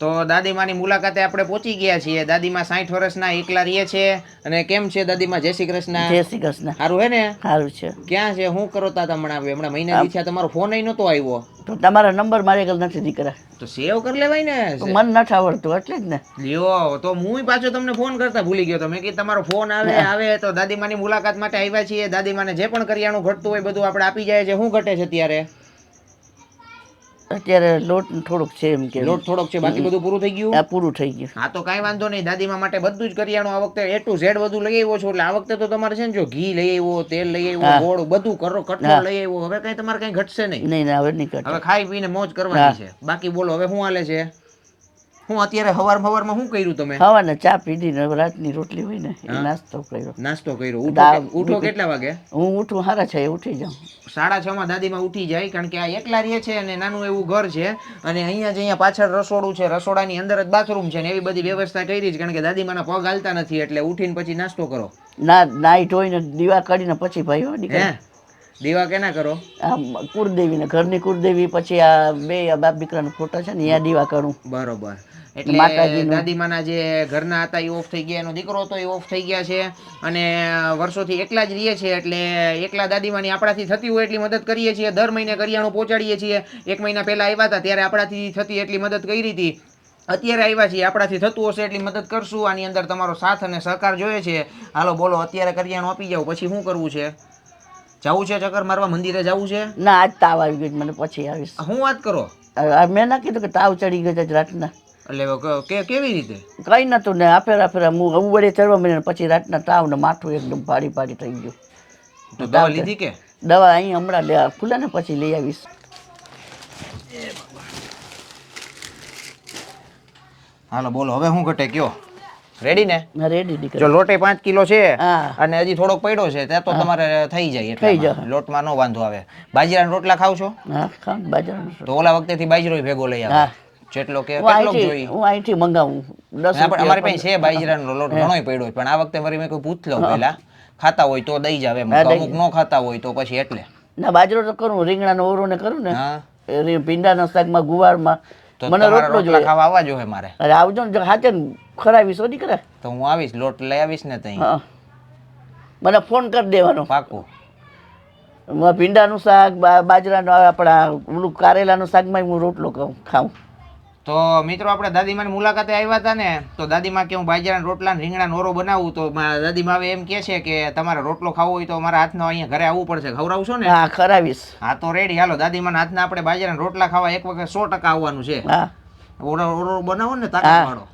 તો દાદીમાની મુલાકાતે આપણે પહોંચી ગયા છીએ. દાદીમા સાઠ વર્ષના એકલા રહીએ છે અને કેમ છે દાદીમા? જય શ્રી કૃષ્ણ. જય શ્રી કૃષ્ણ. સારું હે ને? સારું છે. ક્યાં છે? હું કરો તા હમણાં હમણાં મહિના પીછા તમારો ફોન નતો આવ્યો. તો તમારા નંબર મારે કલ નથી દીકરા તો સેવ કરી લેવાય ને. મન નથી આવડતું એટલે જ ને. લ્યો તો હું પાછો તમને ફોન કરતા ભૂલી ગયો. તો મેં કીધું તમારો ફોન આવે આવે તો દાદીમાની મુલાકાત માટે આવ્યા છીએ. દાદીમાને જે પણ કરિયાણું ઘટતું હોય બધું આપણે આપી જાય છે. શું ઘટે છે અત્યારે? અત્યારે લોટ થોડુંક છે એમ કે લોટ થોડોક છે બાકી બધું પૂરું થઈ ગયું? આ પૂરું થઈ ગયું. હા તો કાંઈ વાંધો નહીં. દાદીમા માટે બધું જ કરિયાણું આ વખતે એ ટુ ઝેડ બધું લઈ આવ્યો છો. એટલે આ વખતે તો તમારે છે ને જો ઘી લઈ આવ્યો તેલ લઈ આવ્યો ગોળ બધું કરો કઠોળ લઈ આવ્યો. હવે કઈ તમારે કઈ ઘટશે નહીં. નહીં હવે નહીં કરતા હવે ખાઈ પીને મોજ કરવાની છે. બાકી બોલો હવે શું હાલે છે? હું અત્યારે હવાર હવારમાં શું કર્યું તમે? ખાવાને ચા પીધી ને રાતની રોટલી હોય ને એ નાસ્તો કર્યો. નાસ્તો કર્યો. ઉઠો. કેટલા વાગે? હું ઉઠું સારા છે ઉઠી જાઉં. સાડા છ માં દાદીમાં ઉઠી જાય કારણ કે આ એકલા રહે છે અને નાનું એવું ઘર છે. અને અહીંયા જ અહીંયા પાછળ રસોડું છે. રસોડાની અંદર જ બાથરૂમ છે ને એવી બધી વ્યવસ્થા કરી છે કારણ કે દાદીમાના પગ હાલતા નથી એટલે ઉઠીને પછી નાસ્તો કરો. ના નાઈ ને દીવા કાઢીને પછી ભાઈ હો હે? દીકરા દીવા કેના કરો? આ કુળદેવીને ઘરની કુળદેવી પછી આ બે બાપ દીકરાનો ફોટો છે ને એ દીવા કરું. બરોબર. એટલે દાદીમાના જે ઘરના હતા એ ઓફ થઈ ગયા એનો દીકરો હતો એ ઓફ થઈ ગયા છે. અને વર્ષોથી એકલા જ રહીએ છીએ એટલે એકલા દાદીમાની આપણાથી થતી હોય એટલી મદદ કરીએ છીએ. દર મહિને કરિયાણું પહોંચાડીએ છીએ. એક મહિના પહેલા આવ્યા હતા ત્યારે આપણાથી થતી એટલી મદદ કરી હતી. અત્યારે આવ્યા છીએ આપણાથી થતું હશે એટલી મદદ કરશું. આની અંદર તમારો સાથ અને સહકાર જોઈએ છે. હાલો બોલો અત્યારે કરિયાણું આપી જાવ પછી શું કરવું છે? જવું છે ચક્કર મારવા મંદિરે જવું છે? ના આજ તાવ આવી ગયો છે, મને પછી આવીશ. હું વાત કરો? આ મેં ના કીધું કે તાવ ચડી ગયો છે રાતના. એટલે ક- કે કેવી રીતે? કઈ નતું ને આપેરા ફેરા હું વડે ચડવા ને પછી રાતના તાવ ને માથું એકદમ ભારી ભારી થઈ ગયું. તો દવા લીધી કે? દવા અહીં હમણાં લે ખુલે ને પછી લઈ આવીશ. હાલો બોલો હવે શું ઘટે કયો? રેડી ને? રેડી દીકરા. જો લોટે પાંચ કિલો છે અને હજી થોડોક પડ્યો છે ત્યાં તો તમારે થઈ જાય થઈ એટલામાં. લોટમાં ન વાંધો આવે. બાજરાના રોટલા ખાવ છો? હા ખાવ બાજરાનું તો ઓલા વખતેથી બાજરો ભેગો લઈ આવે. જેટલો કે કેટલો અહીંથી જોઈ હું અહીંથી મંગાવું. અમારી પાસે છે બાજરાનો લોટ ઘણોય પડ્યો પણ આ વખતે મારી મેં કોઈ પૂછ લઉં પહેલા. ખાતા હોય તો દઈ જાવે અમુક નો ખાતા હોય તો પછી એટલે. ના બાજરો તો કરું રીંગણાનો ઓરો ને કરું ને. હા. ના રી- ભીંડાના શાકમાં ગુવારમાં. તો મને રોટલો જોઈએ. ખાવા આવવા જોઈએ મારે. અરે આવજો ને હાથે ને ખરાવીશ હો દીકરા તો હું આવીશ લોટ લઈ આવીશ ને તઈ. મને ફોન કરી દેવાનો. પાકું. ભીંડાનું શાક બાજરાનું આપણા ઓલું કારેલાનું શાકમાં હું રોટલો ખાઉં. તો મિત્રો આપણે દાદીમાની મુલાકાતે આવ્યા હતા ને તો દાદીમાં કે હું બાજરાના રોટલા રીંગણા ઓરો બનાવું તો દાદીમા હવે એમ કે છે કે તમારે રોટલો ખાવો હોય તો મારા હાથનો અહીંયા ઘરે આવવું પડશે. ખવડાવશો ને? હા ખરાવીશ હા તો રેડી હાલો દાદીમાના હાથના આપણે બાજરાના રોટલા ખાવા એક વખત સો ટકા આવવાનું છે. હા. ઓરો ઓરો બનાવો ને તાકાત વાળો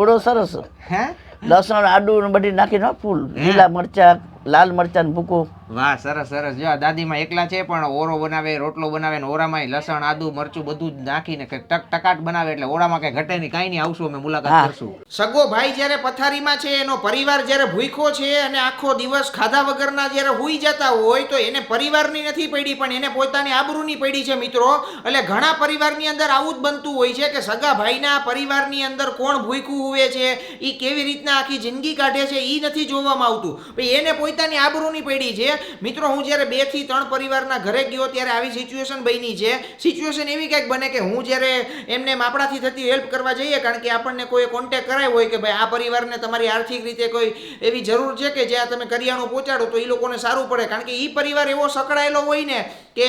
ઓળો સરસ. હે? લસણ આડું બધી નાખીને ફૂલ. લીલા મરચા લાલ મરચા ને ભૂકો. વાહ સરસ સરસ. જો આ દાદીમાં એકલા છે પણ ઓરો બનાવે રોટલો બનાવે ને ઓરામાં લસણ આદુ મરચું બધું જ નાખીને કંઈક ટક ટકાટ બનાવે એટલે ઓરામાં કઈ ઘટે નહીં કાંઈ નહીં આવશું અમે મુલાકાત કરશું. સગો ભાઈ જ્યારે પથારીમાં છે એનો પરિવાર જ્યારે ભૂખો છે અને આખો દિવસ ખાધા વગરના જ્યારે હુઈ જતા હોય તો એને પરિવારની નથી પડી પણ એને પોતાની આબરૂની પડી છે મિત્રો. એટલે ઘણા પરિવારની અંદર આવું જ બનતું હોય છે કે સગા ભાઈના પરિવારની અંદર કોણ ભૂખું હુવે છે એ કેવી રીતના આખી જિંદગી કાઢે છે એ નથી જોવામાં આવતું. ભાઈ એને પોતાની આબરૂની પડી છે મિત્રો, હું જ્યારે બેથી ત્રણ પરિવારના ઘરે ગયો ત્યારે આવી સિચ્યુએશન બની છે. સિચ્યુએશન એવી કંઈક બને કે હું જ્યારે એમને આપણાથી થતી હેલ્પ કરવા જઈએ, કારણ કે આપણને કોઈ કોન્ટેક કરાયો હોય કે ભાઈ આ પરિવારને તમારી આર્થિક રીતે કોઈ એવી જરૂર છે કે જ્યાં તમે કરિયાણું પહોંચાડો, તો એ લોકોને સારું પડે. કારણ કે એ પરિવાર એવો સકળાયેલો હોય ને કે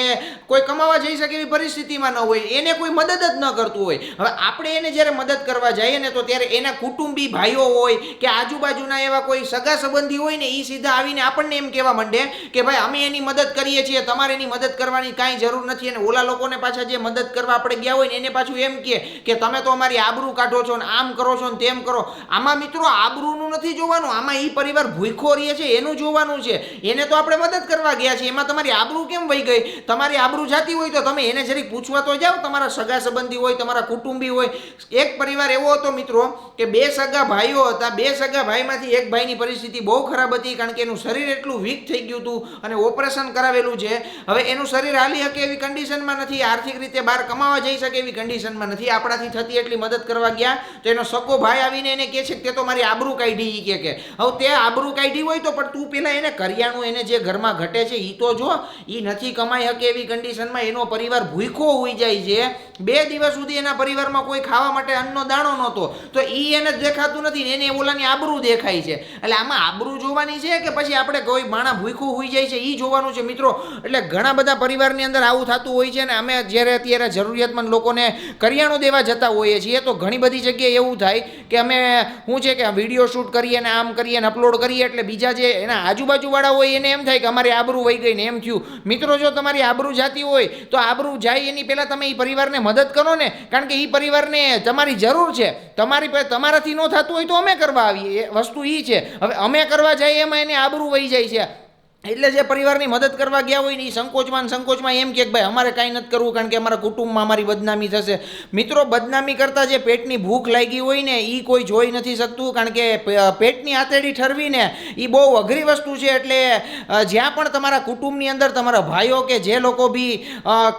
કોઈ કમાવા જઈ શકે એવી પરિસ્થિતિમાં ન હોય, એને કોઈ મદદ જ ન કરતું હોય. હવે આપણે એને જ્યારે મદદ કરવા જઈએ ને, તો ત્યારે એના કુટુંબી ભાઈઓ હોય કે આજુબાજુના એવા કોઈ સગા સંબંધી હોય ને એ સીધા આવીને આપણને એમ કહેવા માંડે કે ભાઈ અમે એની મદદ કરીએ છીએ, તમારે એની મદદ કરવાની કાંઈ જરૂર નથી. અને ઓલા લોકોને પાછા જે મદદ કરવા આપણે ગયા હોય ને, એને પાછું એમ કહે કે તમે તો અમારી આબરૂ કાઢો છો ને, આમ કરો છો ને, તેમ કરો. આમાં મિત્રો આબરૂનું નથી જોવાનું, આમાં એ પરિવાર ભૂખો રહે છે, એનું જોવાનું છે. એને તો આપણે મદદ કરવા ગયા છીએ. એમાં તમારી આબરૂ કેમ વહી ગઈ? તમારી આબરૂ જાતી હોય તો તમે એને જરીક પૂછવા તો જાઓ. તમારા સગા સંબંધી હોય, તમારા કુટુંબી હોય. એક પરિવાર એવો હતો મિત્રો કે બે સગા ભાઈઓ હતા. બે સગા ભાઈમાંથી એક ભાઈની પરિસ્થિતિ બહુ ખરાબ હતી કારણ કે એનું શરીર એટલું વીક થઈ ગયું હતું અને ઓપરેશન કરાવેલું છે. હવે એનું શરીર હાલી શકે એવી કન્ડિશનમાં નથી, આર્થિક રીતે બહાર કમાવા જઈ શકે એવી કન્ડિશનમાં નથી. આપણાથી થતી એટલી મદદ કરવા ગયા તો એનો સગો ભાઈ આવીને એને કહે છે કે તે તો મારી આબરૂ કાઢી કે કે, હવે તે આબરૂ કાઢી હોય તો પણ તું પેલા એને કરિયાણું એને જે ઘરમાં ઘટે છે એ તો જો એ નથી કમાઈ શકે એવી કન્ડિશનમાં એનો પરિવાર ભૂખો હોઈ જાય છે. બે દિવસ સુધી એના પરિવારમાં કોઈ ખાવા માટે અન્નનો દાણો નહોતો. તો એ એને દેખાતું નથી એને ઓલાની આબરૂ દેખાય છે. એટલે આમાં આબરૂ જોવાની છે કે પછી આપણે કોઈ માણા ભૂખું હોઈ જાય છે એ જોવાનું છે મિત્રો. એટલે ઘણા બધા પરિવારની અંદર આવું થતું હોય છે ને અમે જ્યારે અત્યારે જરૂરિયાતમંદ લોકોને કરિયાણું દેવા જતા હોઈએ છીએ, તો ઘણી બધી જગ્યાએ એવું થાય કે અમે શું છે કે વીડિયો શૂટ કરીએ ને આમ કરીએ ને અપલોડ કરીએ, એટલે બીજા જે એના આજુબાજુવાળા હોય એને એમ થાય કે અમારી આબરૂ વહી ગઈ ને એમ થયું. મિત્રો, જો તમારી આબરૂ જાતી હોય, તો આબરૂ જાય એની પહેલાં તમે એ પરિવારને મદદ કરો ને, કારણ કે એ પરિવારને તમારી જરૂર છે. તમારી તમારાથી ન થતું હોય તો અમે કરવા આવીએ. વસ્તુ એ છે. હવે અમે કરવા જઈએ એમાં એને આબરૂ વહી જાય છે. એટલે જે પરિવારની મદદ કરવા ગયા હોય ને એ સંકોચમાં સંકોચમાં એમ કે ભાઈ અમારે કાંઈ નથી કરવું કારણ કે અમારા કુટુંબમાં અમારી બદનામી થશે. મિત્રો, બદનામી કરતાં જે પેટની ભૂખ લાગી હોય ને એ કોઈ જોઈ નથી શકતું કારણ કે પેટની આતેડી ઠરવીને એ બહુ અઘરી વસ્તુ છે એટલે જ્યાં પણ તમારા કુટુંબની અંદર તમારા ભાઈઓ કે જે લોકો બી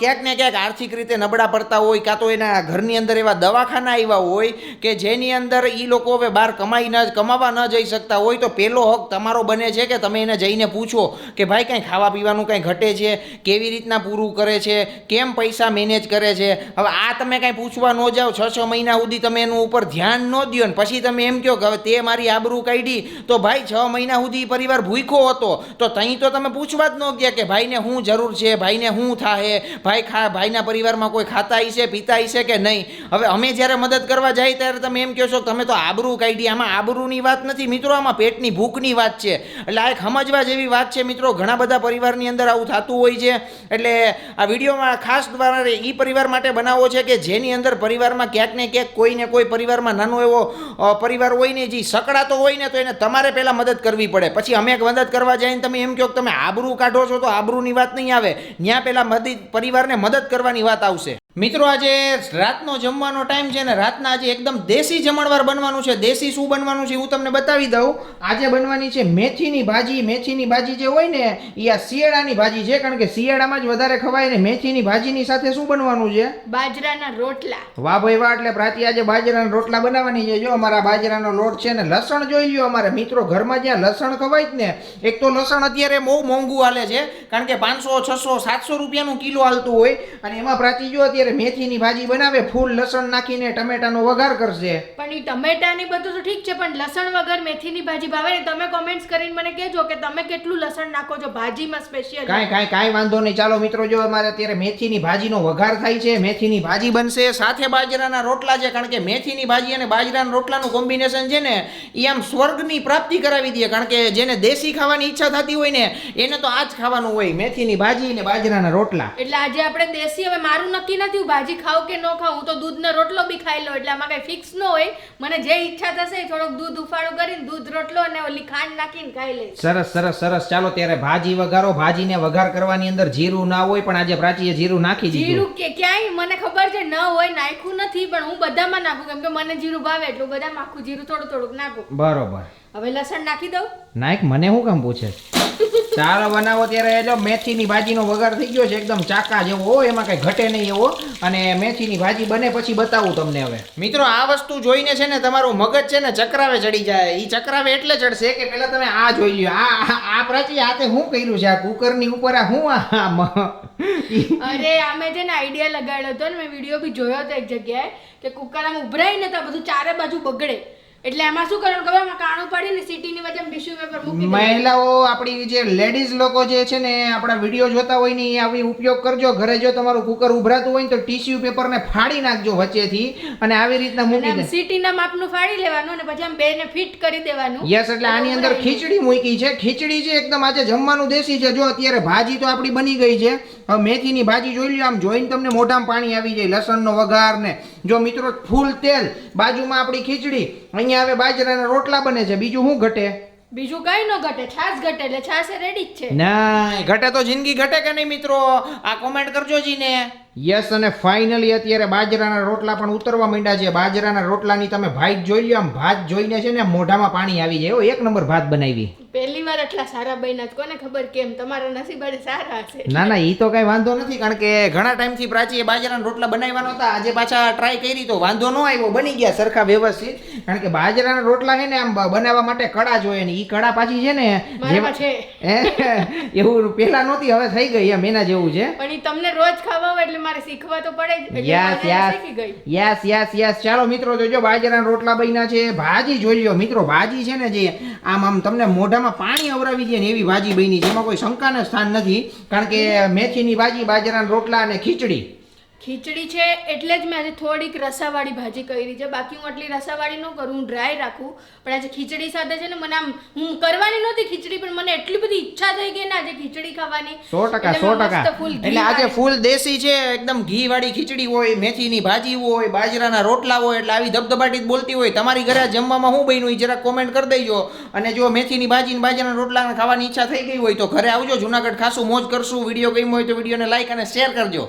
ક્યાંક ને ક્યાંક આર્થિક રીતે નબળા પડતા હોય, કાં તો એના ઘરની અંદર એવા દવાખાના આવ્યા હોય કે જેની અંદર એ લોકો હવે બહાર કમાઈ ન, કમાવા ન જઈ શકતા હોય, તો પહેલો હક તમારો બને છે કે તમે એને જઈને પૂછો? કે ભાઈ કાંઈ ખાવા પીવાનું કાંઈ ઘટે છે? કેવી રીતના પૂરું કરે છે? કેમ પૈસા મેનેજ કરે છે? હવે આ તમે કાંઈ પૂછવા ન જાઓ. છ છ મહિના સુધી તમે એનું ઉપર ધ્યાન ન દો ને પછી તમે એમ કહો કે તે મારી આબરૂ કાઢી. તો ભાઈ છ મહિના સુધી પરિવાર ભૂખ્યો હતો. તો તહીં તો તમે પૂછવા જ ન ગયા કે ભાઈને શું જરૂર છે? ભાઈને શું થાહે? ભાઈ ખા, ભાઈના પરિવારમાં કોઈ ખાતા હશે પીતા હશે કે નહીં? હવે અમે જ્યારે મદદ કરવા જાય ત્યારે તમે એમ કહો છો કે તમે તો આબરૂ કાઢી. આમાં આબરૂની વાત નથી. મિત્રો, આમાં પેટની ભૂખની વાત છે. એટલે આ એક સમજવા જેવી વાત છે મિત્રો, ઘણા બધા પરિવારની અંદર આવું થતું હોય છે. એટલે આ વિડીયોમાં ખાસ દ્વારા એ પરિવાર માટે બનાવવો છે કે જેની અંદર પરિવારમાં ક્યાંક ને ક્યાંક કોઈ ને કોઈ પરિવારમાં નાનો એવો પરિવાર હોય ને જે સકડાતો હોય ને તો એને તમારે પહેલાં મદદ કરવી પડે. પછી અમે મદદ કરવા જઈને તમે એમ કહો કે તમે આબરૂ કાઢો છો તો આબરૂની વાત નહીં આવે. ત્યાં પહેલાં મદદ પરિવારને મદદ કરવાની વાત આવશે. મિત્રો આજે રાતનો જમવાનો ટાઈમ છે ને રાતના આજે એકદમ દેશી જમણવાર બનવાનું છે. દેશી શું બનવાનું છે હું તમને બતાવી દઉં. આજે બનવાની છે મેથીની ભાજી. મેથીની ભાજી જે હોય ને એ આ શિયાળાની ભાજી છે. કારણ કે શિયાળામાં જ વધારે ખવાય ને મેથીની ભાજીની સાથે શું બનવાનું છે? બાજરાના રોટલા. વાહ ભાઈ વાહ એટલે પ્રાચી આજે બાજરાના રોટલા બનાવવાની છે. જો અમારા બાજરાનો લોટ છે ને લસણ જોઈ લ્યો અમારે. મિત્રો ઘરમાં જ્યાં લસણ ખવાય જ ને એક તો લસણ અત્યારે બહુ મોંઘું હાલે છે. કારણ કે પાંચસો છસો સાતસો રૂપિયાનું કિલો હાલતું હોય. અને એમાં પ્રાચી જો અત્યારે મેથીની ભાજી બનાવે ફૂલ લસણ નાખીને ટમેટાનો વઘાર કરશે. પણ એ ટમેટાની બધું તો ઠીક છે પણ લસણ વગર મેથીની ભાજી ભાવે ને તમે કોમેન્ટ્સ કરીને મને કહેજો કે તમે કેટલું લસણ નાખો છો ભાજીમાં સ્પેશિયલ કાંઈ કાંઈ કાંઈ વાંધો નહીં. ચાલો મિત્રો જો અમારે અત્યારે મેથીની ભાજીનો વઘાર થાય છે મેથીની ભાજી બનશે. સાથે બાજરાના રોટલા છે કારણ કે મેથીની ભાજી અને બાજરાના રોટલાનું કોમ્બિનેશન છે ને એ આમ સ્વર્ગની પ્રાપ્તિ કરાવી દે કારણ કે જેને દેશી ખાવાની ઈચ્છા થતી હોય ને એને તો આ જ ખાવાનું હોય મેથીની ભાજી અને બાજરાના રોટલા. એટલે આજે આપણે દેશી હવે મારું નક્કી નથી હું ભાજી ખાવ કે ન ખાવ હું તો દૂધનો રોટલો બી ખાઈ લઉં એટલે આમાં કઈ ફિક્સ ન હોય. મને જે ઈચ્છા થશે થોડોક દૂધ ઉફાળું કરીને દૂધ રોટલો અને ઓલી ખાંડ નાખીને ખાઈ લઈશ. સરસ સરસ સરસ. ચાલો ત્યારે ભાજી વઘારો ભાજીને વઘાર કરવાની અંદર જીરું ના હોય પણ આજે પ્રાચીએ જીરું નાખી દીધું. જીરું કે ક્યાંય મને ખબર છે ન હોય નાખ્યું નથી પણ હું બધામાં નાખું કેમ કે મને જીરું ભાવે એટલું બધામાં આખું જીરું થોડું થોડુંક નાખું. બરોબર. હવે લસણ નાખી દઉં. નાખ મને શું કામ પૂછે? ચાલો બનાવો ત્યારે જો મેથીની ભાજીનો વઘાર થઈ ગયો છે, એકદમ ચાકા જેવો એમાં કઈ ઘટે નહીં એવો. અને મેથીની ભાજી બને પછી બતાવું તમને હવે. મિત્રો, આ વસ્તુ જોઈને છે ને તમારું મગજ છે ને ચક્રાવે ચડી જાય. એ ચક્રાવે એટલે ચડશે કે પેલા તમે આ જોઈ લ્યો. આ, આ- પ્રાચી હાથે શું કર્યું છે? આ કુકરની ઉપર આ શું આ અરે અમે છે ને આઈડિયા લગાડ્યો હતો ને, મેં વીડિયો બી જોયો હતો એક જગ્યાએ, કે કુકર આમ ઉભરાય ને તો બધું ચારે બાજુ બગડે. એટલે એમાં શું કરવાનું ખબર? એમાં કાણું પાડીને સિટીની વચ્ચે ટીશ્યુ પેપર મૂકી મહિલાઓ આપણી જે લેડીઝ લોકો જે છે ને આપણા વીડિયો જોતા હોય ને એ આવી ઉપયોગ કરજો. ઘરે જો તમારું કુકર ઉભરાતું હોય ને તો ટીશ્યુ પેપરને ફાડી નાખજો વચ્ચેથી અને આવી રીતના મૂકી દે. સીટીના માપનું ફાડી લેવાનું અને પછી આમ બેને ફિટ કરી દેવાનું. યસ એટલે આની અંદર ખીચડી મૂકી છે. ખીચડી છે એકદમ આજે જમવાનું દેશી છે. જો અત્યારે ભાજી તો આપણી બની ગઈ છે. હવે મેથીની ભાજી જોઈ લ્યો આમ જોઈને તમને મોઢામાં પાણી આવી જાય લસણનો વઘાર ને. જો મિત્રો ફૂલ તેલ બાજુમાં આપણી ખીચડી અહીંયા હવે બાજરાના રોટલા બને છે. બીજું શું ઘટે? બીજું કઈ ન ઘટે છાસ ઘટે એટલે છાશ રેડી જ છે. ના ઘટે તો જિંદગી ઘટે કે નહીં મિત્રો? આ કોમેન્ટ કરજો જીને. યસ અને ફાઇનલી અત્યારે બાજરાના રોટલા પણ ઉતરવા માંડ્યા છે. બાજરાના રોટલાની તમે ભાત જોઈ લ્યો આમ ભાત જોઈને છે ને મોઢામાં પાણી આવી જાય. હો, એક નંબર ભાત બનાવી. પહેલી વાર એટલા સારા બન્યા. કોને ખબર કેમ તમારા નસીબાડે સારા છે ના ના ઈ તો કઈ વાંધો નથી કારણ કે ઘણા ટાઈમથી પ્રાચીએ બાજરાના રોટલા બનાવવાના હતા આજે પાછા ટ્રાય કરી તો વાંધો ન આવ્યો બની ગયા સરખા વ્યવસ્થિત. કારણ કે બાજરાના રોટલા છે ને આમ બનાવવા માટે કડા જોઈએ ને ઈ કડા પાછી છે ને મારામાં છે એવું પેલા નહોતી હવે થઈ ગઈ એમ એના જેવું છે. પણ ઈ તમને રોજ ખાવા હોય એટલે મારે શીખવા તો પડે જ yes yes. Yes yes yes. ચાલો મિત્રો જોજો બાજરાના રોટલા બન્યા છે. ભાજી જોઈ લ્યો મિત્રો ભાજી છે ને જે આમ આમ તમને મોઢામાં પાણી અવરાવી દે ને એવી ભાજી બની જેમાં કોઈ શંકાને સ્થાન નથી. કારણ કે મેથીની ભાજી બાજરાના રોટલા અને ખીચડી. ખીચડી છે એટલે જ મેં આજે થોડીક રસાવાળી ભાજી કરી છે. બાકી હું આટલી રસાવાળી ન કરું હું ડ્રાય રાખું. પણ આજે ખીચડી સાથે છે ને મને આમ હું કરવાની નહોતી ખીચડી પણ મને એટલી બધી ઈચ્છા થઈ ગઈ ને આજે ખીચડી ખાવાની. સો ટકા સો ટકા. એટલે આજે ફૂલ દેશી છે એકદમ ઘી વાળી ખીચડી હોય મેથીની ભાજી હોય બાજરાના રોટલા હોય એટલે આવી ધબધબાટી જ બોલતી હોય. તમારી ઘરે જમવામાં શું બન્યું એ જરા કોમેન્ટ કરી દેજો. અને જો મેથીની ભાજી બાજરાના રોટલા ખાવાની ઈચ્છા થઈ ગઈ હોય તો ઘરે આવજો. જુનાગઢ ખાસું મોજ કરશું. વીડિયો ગમ્યો હોય તો વિડીયોને લાઈક અને શેર કરજો.